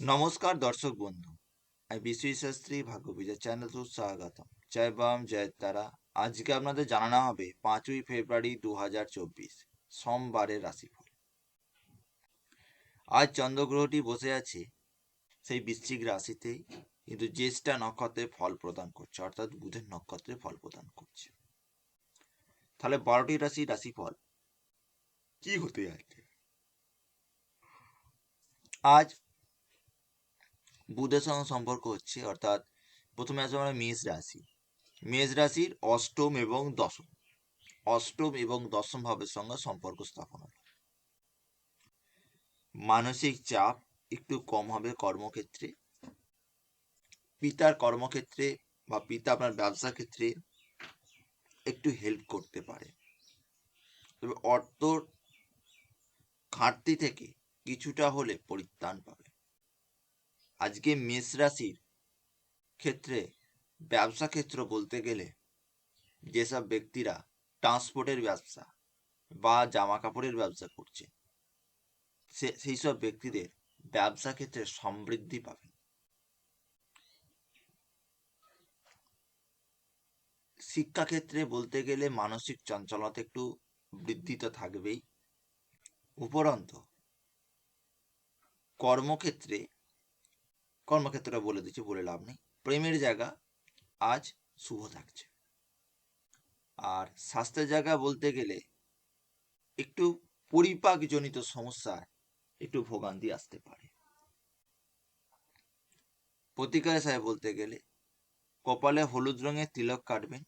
নমস্কার, দর্শক বন্ধু। আমি বিশ্ব শাস্ত্রী ভাগ্য বিজয় চ্যানেল তো স্বাগতম। জয় বাম, জয় তারা। আজকে আপনাদের জানানো হবে পাঁচই ফেব্রুয়ারি দু হাজার চব্বিশ, সোমবারের রাশিফল। আজ চন্দ্রগ্রহটি বসে আছে সেই বৃশ্চিক রাশিতেই কিন্তু জ্যেষ্ঠা নক্ষত্রে ফল প্রদান করছে, অর্থাৎ বুধের নক্ষত্রে ফল প্রদান করছে। তাহলে বারোটি রাশি রাশিফল কি হতে যাচ্ছে? আজ বুধের সঙ্গে সম্পর্ক হচ্ছে, অর্থাৎ প্রথমে আসবে আমরা মেষ রাশি। মেষ রাশির অষ্টম এবং দশম। অষ্টম এবং দশম ভাবের সঙ্গে সম্পর্ক স্থাপন হবে। মানসিক চাপ একটু কম হবে কর্মক্ষেত্রে। পিতার কর্মক্ষেত্রে বা পিতা আপনার ব্যবসা ক্ষেত্রে একটু হেল্প করতে পারে। তবে অর্থ ঘাটতি থেকে কিছুটা হলে পরিত্রাণ পাবে। আজকে মেষ রাশির ক্ষেত্রে ব্যবসা ক্ষেত্র বলতে গেলে যেসব ব্যক্তিরা ট্রান্সপোর্টের ব্যবসা বা জামা কাপড়ের ব্যবসা করছে, সে, সেই সব ব্যক্তিদের ব্যবসা ক্ষেত্রে সমৃদ্ধি পাবে শিক্ষাক্ষেত্রে বলতে গেলে মানসিক চঞ্চলতা একটু বৃদ্ধি তো থাকবেই। উপরন্ত কর্মক্ষেত্রে কর্মক্ষেত্রটা বলে দিচ্ছি, বলে লাভ নেই। প্রেমের জায়গা আজ শুভ থাকছে। আর স্বাস্থ্যের জায়গা বলতে গেলে একটু পরিপাকজনিত সমস্যায় একটু ভোগান্তি আসতে পারে। প্রতিকার সাহেব বলতে গেলে কপালে হলুদ রঙের তিলক কাটবেন,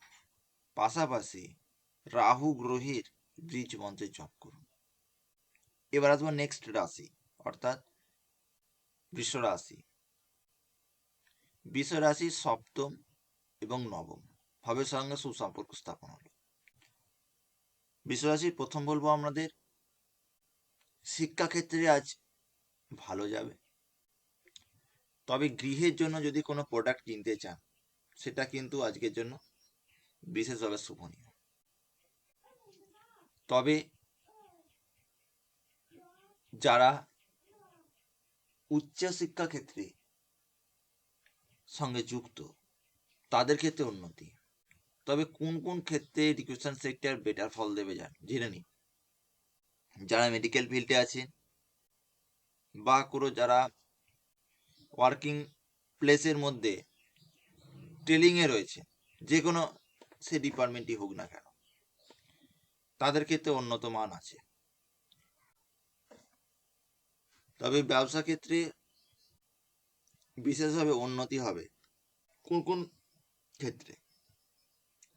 পাশাপাশি রাহু গ্রহের বীজ মন্ত্রে জপ করুন। এবার আসব নেক্সট রাশি, অর্থাৎ বৃষ রাশি। রাশির সপ্তম এবং নবম। ভাবের সঙ্গে সুসম্পর্ক স্থাপন হলো। রাশির প্রথম বলব আমাদের, শিক্ষাক্ষেত্রে আজ ভালো যাবে। তবে গৃহের জন্য যদি কোনো প্রোডাক্ট কিনতে চান, সেটা কিন্তু আজকের জন্য বিশেষভাবে শুভনীয়। তবে যারা উচ্চশিক্ষা ক্ষেত্রে সঙ্গে যুক্ত। তাদের ক্ষেত্রে উন্নতি। তবে কোন কোন ক্ষেত্রে এডুকেশন সেক্টর বেটার ফল দেবে যান জেনে নিন যারা মেডিকেল ফিল্ডে আছেন বা কোনো যারা ওয়ার্কিং প্লেসের মধ্যে ট্রেলিংয়ে রয়েছে, যে কোনো সে ডিপার্টমেন্টই হোক না কেন, তাদের ক্ষেত্রে উন্নত মান আছে। তবে ব্যবসা ক্ষেত্রে বিশেষভাবে উন্নতি হবে। কোন কোন ক্ষেত্রে?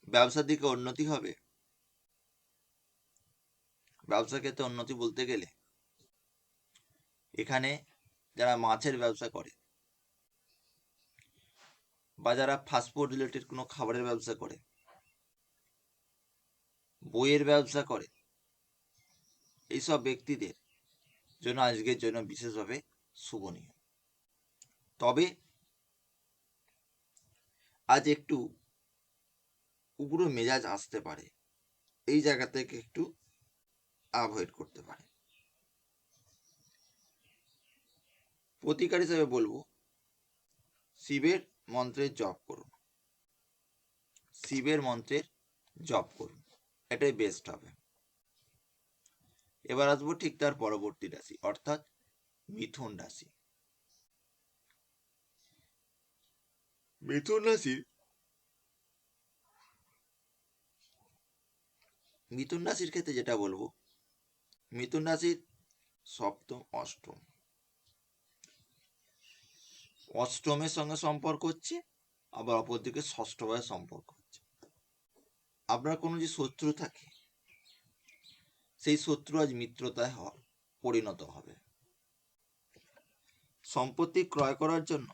ব্যবসার দিকে উন্নতি হবে? ব্যবসা ক্ষেত্রে উন্নতি বলতে গেলে, এখানে যারা মাছের ব্যবসা করে বা যারা ফাস্টফুড রিলেটেড কোনো খাবারের ব্যবসা করে, বইয়ের ব্যবসা করে, এইসব ব্যক্তিদের জন্য আজকের জন্য বিশেষভাবে শুভনীয়। তবে আজ একটু উগ্র মেজাজ আসতে পারে। এই জায়গা থেকে একটু অ্যাভয়েড করতে পারে। প্রতিকার হিসেবে বলব, শিবের মন্ত্রের জপ করুন। শিবের মন্ত্রের জপ করুন। এটাই বেস্ট হবে। এবার আসব ঠিক তার পরবর্তী রাশি, অর্থাৎ মিথুন রাশি। মিথুন রাশির মিথুন রাশির ক্ষেত্রে যেটা বলব মিথুন রাশির সপ্তম অষ্টম অষ্টমের সঙ্গে সম্পর্ক হচ্ছে আবার অপরদিকে ষষ্ঠভাবে সম্পর্ক হচ্ছে আপনার কোনো যে শত্রু থাকে সেই শত্রু আজ মিত্রতায় পরিণত হবে সম্পত্তি ক্রয় করার জন্য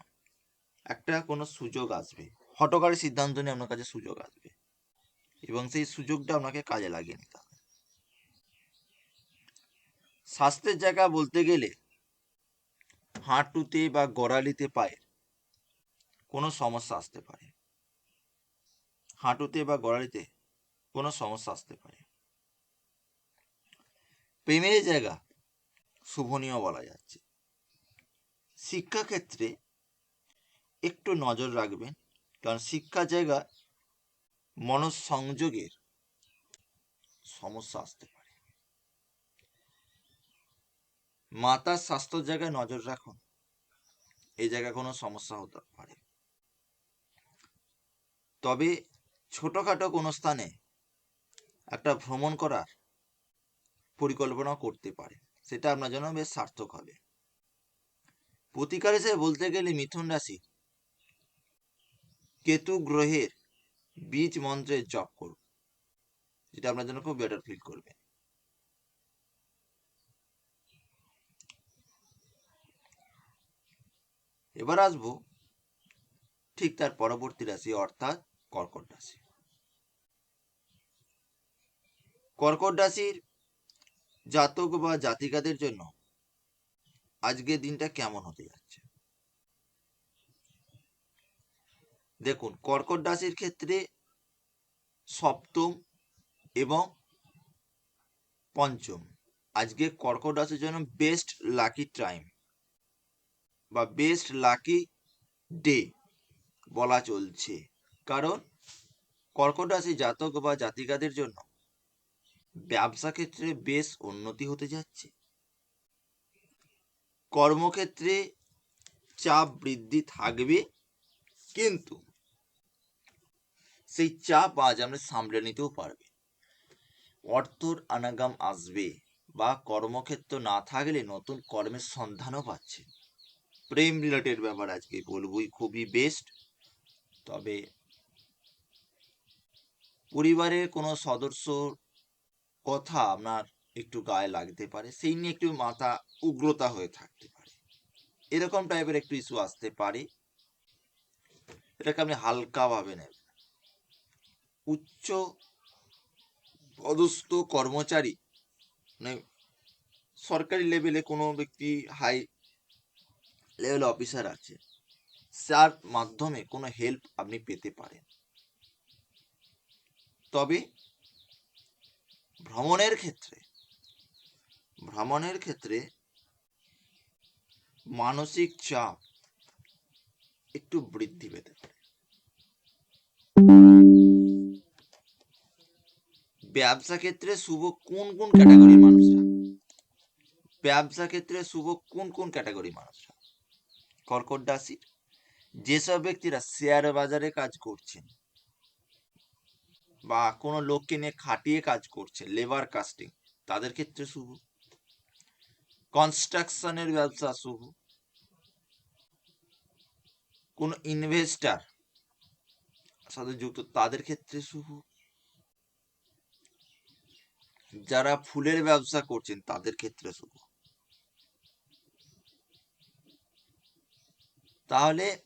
একটা কোনো সুযোগ আসবে। হটকারী সিদ্ধান্ত নিয়ে আপনার কাছে সুযোগ আসবে। এবং সেই সুযোগটা আপনাকে কাজে লাগিয়ে নিতে হবে। স্বাস্থ্যের জায়গা বলতে গেলে হাঁটুতে বা গড়ালিতে পায়ে কোনো সমস্যা আসতে পারে। হাঁটুতে বা গড়ালিতে কোনো সমস্যা আসতে পারে। প্রেমের জায়গা শুভনীয় বলা যাচ্ছে। শিক্ষাক্ষেত্রে একটু নজর রাখবেন, কারণ শিক্ষা জায়গা মনঃসংযোগের সমস্যা আসতে পারে। মাতার স্বাস্থ্যের জায়গায় নজর রাখুন, এই জায়গায় কোনো সমস্যা হতে পারে। তবে ছোটখাটো কোনো স্থানে একটা ভ্রমণ করার পরিকল্পনা করতে পারে, সেটা আপনার জন্য বেশ সার্থক হবে। প্রতিকার হিসেবে বলতে গেলে মিথুন রাশি কেতু গ্রহের বীজ মন্ত্রের জপ করুন। যেটা আপনার জন্য খুব বেটার ফিল করবে। এবার আসব ঠিক তার পরবর্তী রাশি অর্থাৎ কর্কট রাশি। কর্কট রাশির জাতক বা জাতিকাদের জন্য আজকের দিনটা কেমন হতে যাচ্ছে? দেখুন, কর্কট রাশির ক্ষেত্রে সপ্তম এবং পঞ্চম। আজকে কর্কট রাশির জন্য বেস্ট লাকি টাইম বা বেস্ট লাকি ডে বলা চলছে। কারণ কর্কট রাশি জাতক বা জাতিকাদের জন্য ব্যবসা ক্ষেত্রে বেশ উন্নতি হতে যাচ্ছে। কর্মক্ষেত্রে চাপ বৃদ্ধি থাকবে, কিন্তু সেই চাপ আজ আমরা সামলে নিতেও পারবে। অর্থর আনাগাম আসবে বা কর্মক্ষেত্র না থাকলে নতুন কর্মের সন্ধানও পাচ্ছে। প্রেম রিলেটেড ব্যাপার আজকে বলবই, খুবই বেস্ট তবে পরিবারের কোনো সদস্য কথা আপনার একটু গায়ে লাগতে পারে, সেই নিয়ে একটু মাথা উগ্রতা হয়ে থাকতে পারে। এরকম টাইপের একটু ইস্যু আসতে পারে। এটাকে আপনি হালকাভাবে নেবেন। উচ্চ পদস্থ কর্মচারী মানে সরকারি লেভেলে কোনো ব্যক্তি হাই লেভেল অফিসার আছে, যার মাধ্যমে কোনো হেল্প আপনি পেতে পারেন। তবে ভ্রমণের ক্ষেত্রে ভ্রমণের ক্ষেত্রে মানসিক চাপ একটু বৃদ্ধি পেতে পারে। ব্যবসা ক্ষেত্রে শুভ কোন কোন ক্যাটাগরির মানুষরা? ব্যবসা ক্ষেত্রে শুভ কোন কোন ক্যাটাগরি মানুষরা? কর্কট রাশির যেসব ব্যক্তিরা শেয়ার বাজারে কাজ করছেন বা কোনো লোককে নিয়ে খাটিয়ে কাজ করছে লেবার কাস্টিং তাদের ক্ষেত্রে শুভ। কনস্ট্রাকশনের ব্যবসা শুভ। কোন ইনভেস্টার সাথে যুক্ত, তাদের ক্ষেত্রে শুভ। যারা ফুলের ব্যবসা করছেন, তাদের ক্ষেত্রে শুভ। তাহলে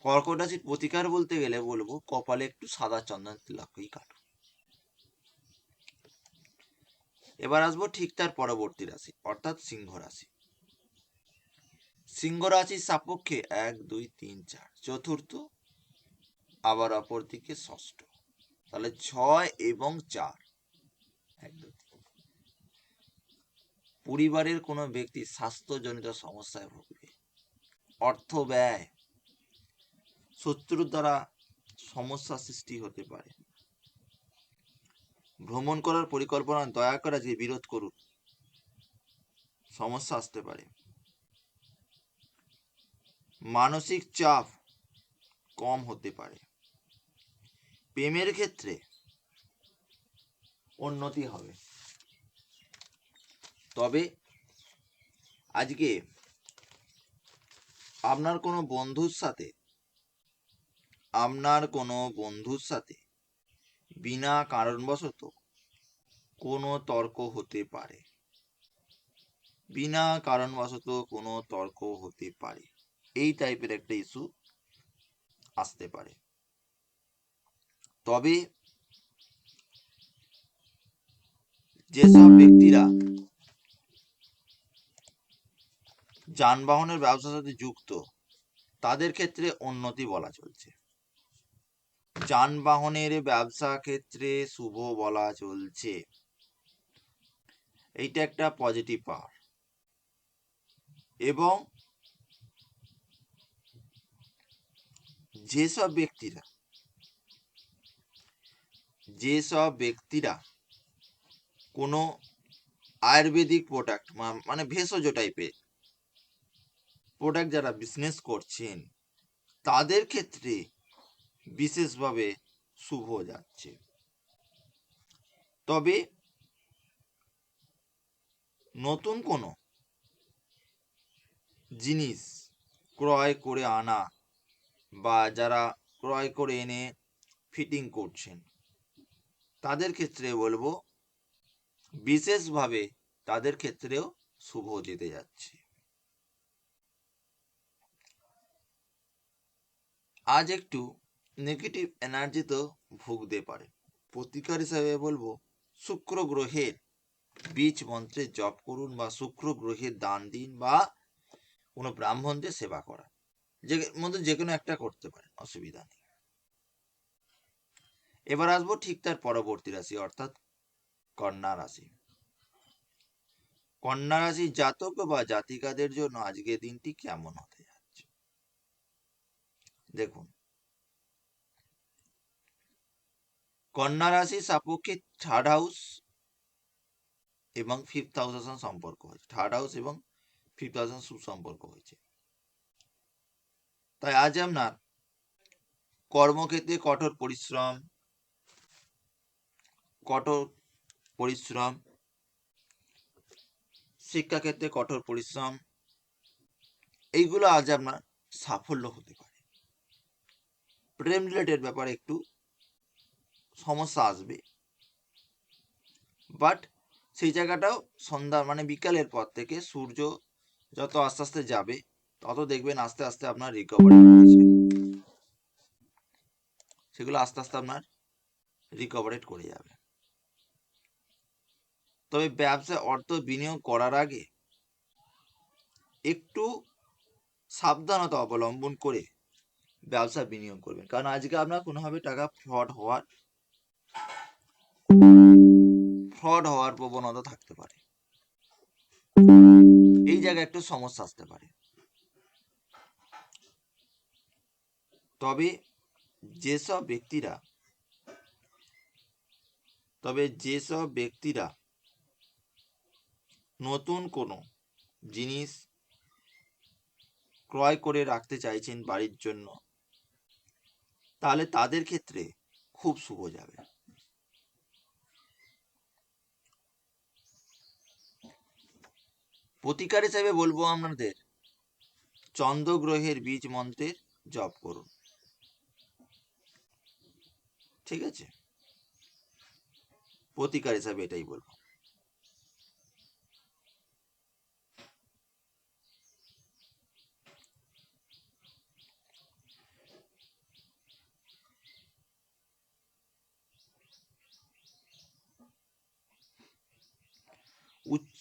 কর্কট রাশির প্রতিকার বলতে গেলে বলব, কপালে একটু সাদা চন্দন তিলকই কাটুন এবার আসব ঠিক তার পরবর্তী রাশি, অর্থাৎ সিংহ রাশি। সিংহ রাশির সাপেক্ষে এক, দুই, তিন, চার, চতুর্থ, আবার অপর দিকে ষষ্ঠ। তাহলে ছয় এবং চার। পরিবারের কোনো ব্যক্তি স্বাস্থ্যজনিত সমস্যায় ভুগবে। অর্থ ব্যয়, শত্রুর দ্বারা সমস্যা সৃষ্টি হতে পারে। ভ্রমণ করার পরিকল্পনা দয়া করে যে বিরোধ করুন। সমস্যা আসতে পারে। মানসিক চাপ কম হতে পারে। প্রেমের ক্ষেত্রে উন্নতি হবে। তবে আজকে আপনার কোনো বন্ধুর সাথে, আপনার কোনো বন্ধুর সাথে বিনা কারণবশত কোনো তর্ক হতে পারে। বিনা কারণবশত কোনো তর্ক হতে পারে। এই টাইপের একটা ইস্যু আসতে পারে। তবে যেসব ব্যক্তিরা যানবাহনের ব্যবসার সাথে যুক্ত, তাদের ক্ষেত্রে উন্নতি বলা চলছে। যানবাহনের ব্যবসা ক্ষেত্রে শুভ বলা চলছে। এইটা একটা পজিটিভ পাওয়ার। এবং যেসব ব্যক্তিরা যেসব ব্যক্তিরা কোনো আয়ুর্বেদিক প্রোডাক্ট মানে ভেষজ টাইপের প্রোডাক্ট যারা বিজনেস করছেন, তাদের ক্ষেত্রে বিশেষভাবে শুভ যাচ্ছে। তবে নতুন কোনো জিনিস ক্রয় করে আনা বা যারা ক্রয় করে এনে ফিটিং করছেন, তাদের ক্ষেত্রে বলব বিশেষভাবে তাদের ক্ষেত্রেও শুভ যেতে যাচ্ছে। আজ একটু নেগেটিভ এনার্জিতেও ভুগতে পারে। প্রতিকার হিসাবে বলব, শুক্র গ্রহের বীজ মন্ত্রে জপ করুন বা শুক্র গ্রহের দান দিন বা কোনো ব্রাহ্মণদের সেবা করা যে মধ্যে যে কোনো একটা করতে পারেন, অসুবিধা নেই। এবার আসব ঠিক তার পরবর্তী রাশি, অর্থাৎ কন্যা রাশি। কন্যা রাশি জাতক বা জাতিকাদের জন্য আজকের দিনটি কেমন হতে যাচ্ছে? দেখুন। কন্যা রাশি সাপেক্ষে থার্ড হাউস এবং ফিফথ হাউসের সঙ্গে সম্পর্ক হয়েছে। থার্ড হাউস এবং ফিফথ হাউসের সুসম্পর্ক হয়েছে। তাই আজ আপনার কর্মক্ষেত্রে কঠোর পরিশ্রম, কঠোর পরিশ্রম, শিক্ষাক্ষেত্রে কঠোর পরিশ্রম, এইগুলো আজ আপনার সাফল্য হতে পারে। প্রেম রিলেটেড ব্যাপারে একটু সমস্যা আসবে। বাট সেই জায়গাটাও সন্ধ্যা মানে বিকালের পর থেকে সূর্য যত আস্তে আস্তে যাবে, তত দেখবেন আস্তে আস্তে আপনার রিকভারি হচ্ছে সেগুলো আস্তে আস্তে আপনার রিকভারেট করে যাবে। তবে ব্যবসায় অর্থ বিনিয়োগ করার আগে একটু সাবধানতা অবলম্বন করে ব্যবসা বিনিয়োগ করবেন। কারণ আজকে আপনার কোনোভাবে টাকা ফ্রড হওয়ার ফ্রড হওয়ার প্রবণতা থাকতে পারে। এই জায়গায় একটু সমস্যা আসতে পারে। তবে যেসব ব্যক্তিরা, তবে যেসব ব্যক্তিরা নতুন কোনো জিনিস ক্রয় করে রাখতে চাইছেন বাড়ির জন্য, তাহলে তাদের ক্ষেত্রে খুব শুভ যাবে। প্রতিকার হিসেবে বলব আপনাদের, চন্দ্রগ্রহের বীজ মন্ত্রের জপ করুন। ঠিক আছে? প্রতিকার হিসাবে এটাই বলব।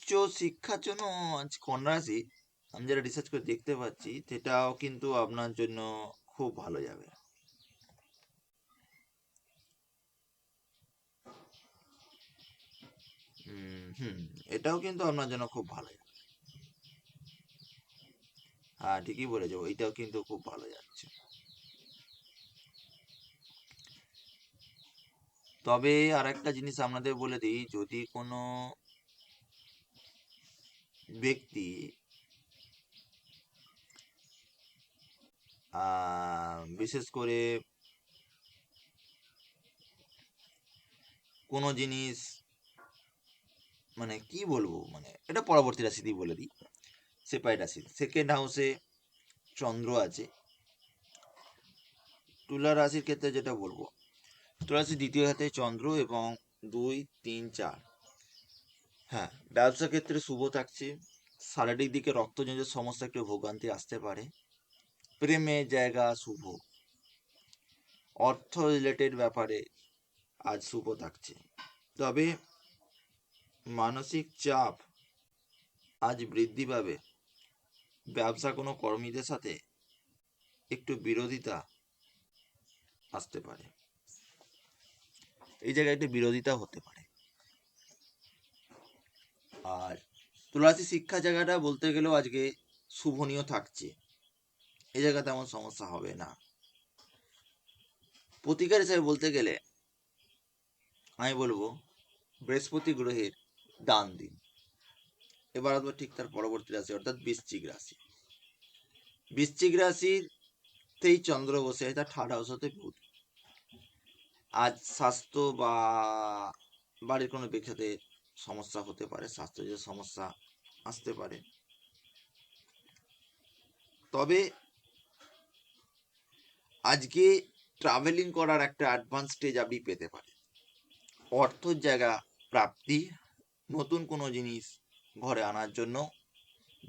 উচ্চ শিক্ষার জন্য কন্যা রাশি আমি যেটা রিসার্চ করে দেখতে পাচ্ছি, সেটাও কিন্তু আপনার জন্য খুব ভালো যাবে। হুম, এটাও কিন্তু আপনার জন্য খুব ভালো যাবে। হ্যাঁ ঠিকই বলেছ এইটাও কিন্তু খুব ভালো যাচ্ছে। তবে আর একটা জিনিস আপনাদের বলে দিই, যদি কোনো ব্যক্তি বিশেষ করে কোনো জিনিস মানে কি বলব মানে এটা পরবর্তী রাশিতেই বলে দিই সেপাই রাশি। সেকেন্ড হাউসে চন্দ্র আছে। তুলা রাশির ক্ষেত্রে যেটা বলব, তুলা রাশির দ্বিতীয় হাতে চন্দ্র এবং দুই, তিন, চার। হ্যাঁ ব্যবসা ক্ষেত্রে শুভ থাকছে। শারীরিক দিকে রক্তজনিত সমস্যা, একটু ভোগান্তি আসতে পারে। প্রেমের জায়গা শুভ। অর্থ রিলেটেড ব্যাপারে আজ শুভ থাকছে। তবে মানসিক চাপ আজ বৃদ্ধি পাবে। ব্যবসা কোনো কর্মীদের সাথে একটু বিরোধিতা আসতে পারে। এই জায়গায় একটু বিরোধিতা হতে পারে। আর তুলাসী শিক্ষা জায়গাটা বলতে গেলেও আজকে শুভনীয় থাকছে। এই জায়গা তেমন সমস্যা হবে না। প্রতিকার হিসেবে বলতে গেলে আমি বলব, বৃহস্পতি গ্রহের দান দিন। এবার আসব ঠিক তার পরবর্তী রাশি, অর্থাৎ বৃশ্চিক রাশি। বৃশ্চিক রাশির তেই চন্দ্র বসে তার থার্ড হাউস হতে বুধ। আজ স্বাস্থ্য বা বাড়ির কোনো ব্যক্তিতে সমস্যা হতে পারে স্বাস্থ্য যে সমস্যা আসতে পারে। তবে আজকে ট্রাভেলিং করার একটা অ্যাডভান্স স্টেজ আপনি পেতে পারেন। অর্থর জায়গা প্রাপ্তি, নতুন কোনো জিনিস ঘরে আনার জন্য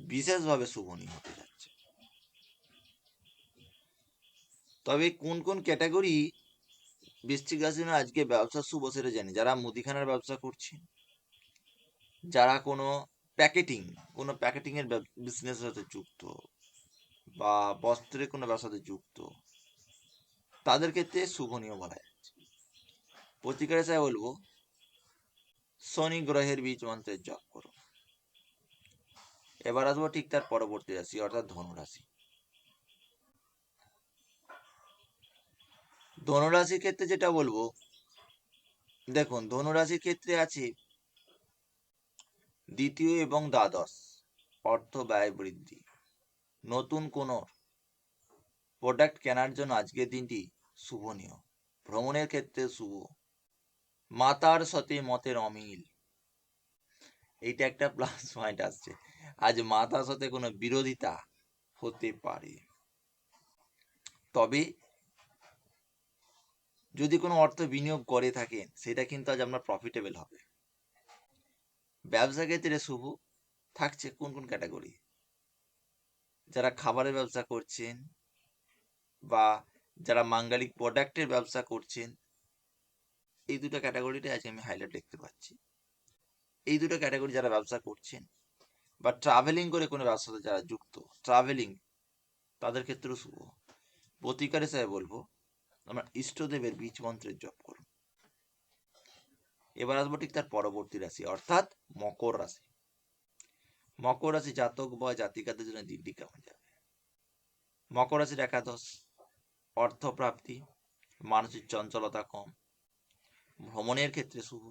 বিশেষভাবে শুভনীয় হতে যাচ্ছে। তবে কোন কোন ক্যাটাগরি বৃশ্চিক রাশির আজকে ব্যবসা শুভ সেটা জানি যারা মুদিখানার ব্যবসা করছেন যারা কোনো প্যাকেটিং কোনো প্যাকেটিং এর বিজনেসের সাথে যুক্ত বা বস্ত্রের কোনো ব্যবসাতে যুক্ত, তাদের ক্ষেত্রে শুভনীয় বলা যাচ্ছে। প্রতিকার হিসাবে বলব, শনি গ্রহের বীজ মন্ত্রের জপ করো। এবার আসব ঠিক তার পরবর্তী রাশি, অর্থাৎ ধনুরাশি। ধনুরাশির ক্ষেত্রে যেটা বলব, দেখুন, ধনুরাশির ক্ষেত্রে আছে দ্বিতীয় এবং দ্বাদশ অর্থ ব্যয় বৃদ্ধি। নতুন কোনো প্রোডাক্ট কেনার জন্য আজকের দিনটি শুভনীয়। ভ্রমণের ক্ষেত্রে শুভ। মাতার সাথে মতের অমিল। এইটা একটা প্লাস পয়েন্ট আসছে। আজ মাতার সাথে কোনো বিরোধিতা হতে পারে। তবে যদি কোনো অর্থ বিনিয়োগ করে থাকেন, সেটা কিন্তু আজ আপনার প্রফিটেবল হবে। ব্যবসা ক্ষেত্রে শুভ থাকছে কোন কোন ক্যাটাগরি যারা খাবারের ব্যবসা করছেন বা যারা মাঙ্গালিক প্রোডাক্টের ব্যবসা করছেন, এই দুটো ক্যাটাগরিতে আজকে আমি হাইলাইট দেখতে পাচ্ছি। এই দুটো ক্যাটাগরি যারা ব্যবসা করছেন বা ট্রাভেলিং করে কোনো ব্যবসার সাথে যারা যুক্ত ট্রাভেলিং তাদের ক্ষেত্রেও শুভ। প্রতিকার হিসাবে বলব, আমার ইষ্টদেবের বীজ মন্ত্রের জপ করুন। এবার আসব ঠিক তার পরবর্তী রাশি, অর্থাৎ মকর রাশি। মকর রাশি জাতক বা জাতিকাদের জন্য দিনটি কেমন যাবে? মকর রাশির একাদশ, অর্থপ্রাপ্তি, মানসিক চঞ্চলতা কম, ভ্রমণের ক্ষেত্রে শুভ,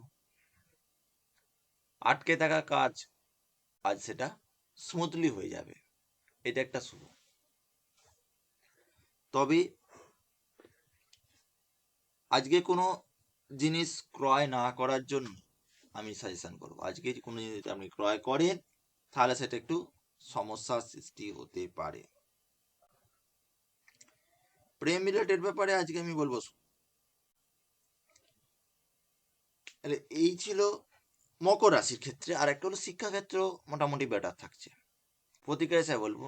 আটকে থাকা কাজ আজ সেটা স্মুথলি হয়ে যাবে, এটা একটা শুভ। তবে আজকে কোনো জিনিস ক্রয় না করার জন্য আমি সাজেশন করব। আজকে কোনো জিনিস আপনি ক্রয় করেন, তাহলে সেটা একটু সমস্যার সৃষ্টি হতে পারে। প্রেম রিলেটেড ব্যাপারে আজকে আমি বলব এই ছিল মকর রাশির ক্ষেত্রে, আর একটা হলো শিক্ষা ক্ষেত্র মোটামুটি বেটার থাকছে। প্রতিকার হিসাবে বলব,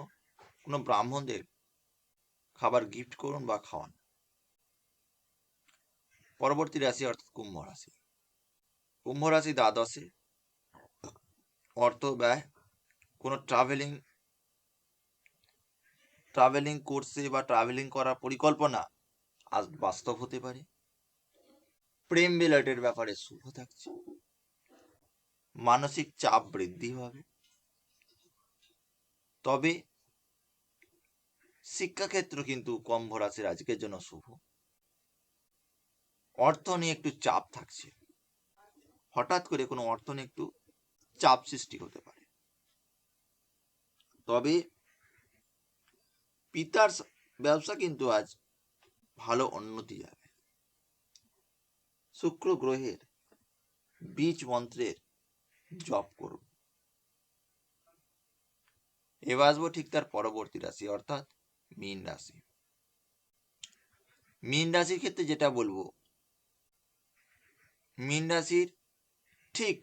কোনো ব্রাহ্মণদের খাবার গিফট করুন বা খাওয়ান। পরবর্তী রাশি অর্থাৎ কুম্ভ রাশি। কুম্ভ রাশি দ্বাদশে অর্থ ব্যয়, কোনো ট্রাভেলিং ট্রাভেলিং করছে বা ট্রাভেলিং করার পরিকল্পনা আজ বাস্তব হতে পারে। প্রেম রিলেটেড ব্যাপারে শুভ থাকছে। মানসিক চাপ বৃদ্ধি হবে। তবে শিক্ষাক্ষেত্র কিন্তু কম্ভ রাশির আজকের জন্য শুভ। অর্থ নিয়ে একটু চাপ থাকছে। হঠাৎ করে কোনো অর্থ নিয়ে একটু চাপ সৃষ্টি হতে পারে। তবে পিতার ব্যবসা কিন্তু আজ ভালো উন্নতি যাবে শুক্র গ্রহের বীজ মন্ত্রের জপ করুন। এবার আসব ঠিক তার পরবর্তী রাশি, অর্থাৎ মীন রাশি। মীন রাশির ক্ষেত্রে যেটা বলব মীন রাশির, ঠিক।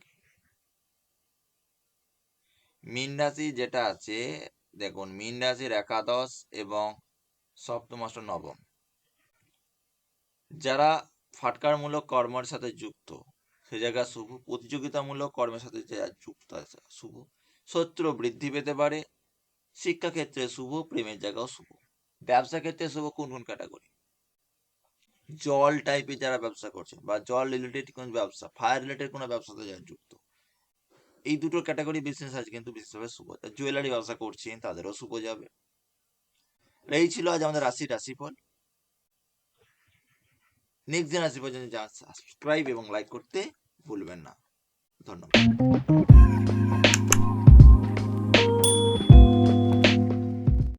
মীন রাশি যেটা আছে, দেখুন, মীন রাশির একাদশ এবং সপ্তম অষ্টম নবম। যারা ফাটকারমূলক কর্মের সাথে যুক্ত, সে জায়গা শুভ, প্রতিযোগিতামূলক কর্মের সাথে যারা যুক্ত আছে, শুভ। শত্রু বৃদ্ধি পেতে পারে, শিক্ষাক্ষেত্রে শুভ, প্রেমের জায়গাও শুভ। ব্যবসা ক্ষেত্রে শুভ কোন কোন ক্যাটাগরি জল টাইপের যারা ব্যবসা করছে বা জল রিলেটেড কোনো ব্যবসা ফায়ার রিলেটেড কোনো ব্যবসাতে যারা যুক্ত, এই দুটো ক্যাটাগরি বিজনেস আছে কিন্তু বিশেষভাবে শুভ। জুয়েলারি ব্যবসা করছেন তাদেরও শুভ যাবে। এই ছিল আজ আমাদের রাশি, রাশিফল। নেক্সট জেনারেশন পর্যন্ত সাবস্ক্রাইব এবং লাইক করতে ভুলবেন না। ধন্যবাদ।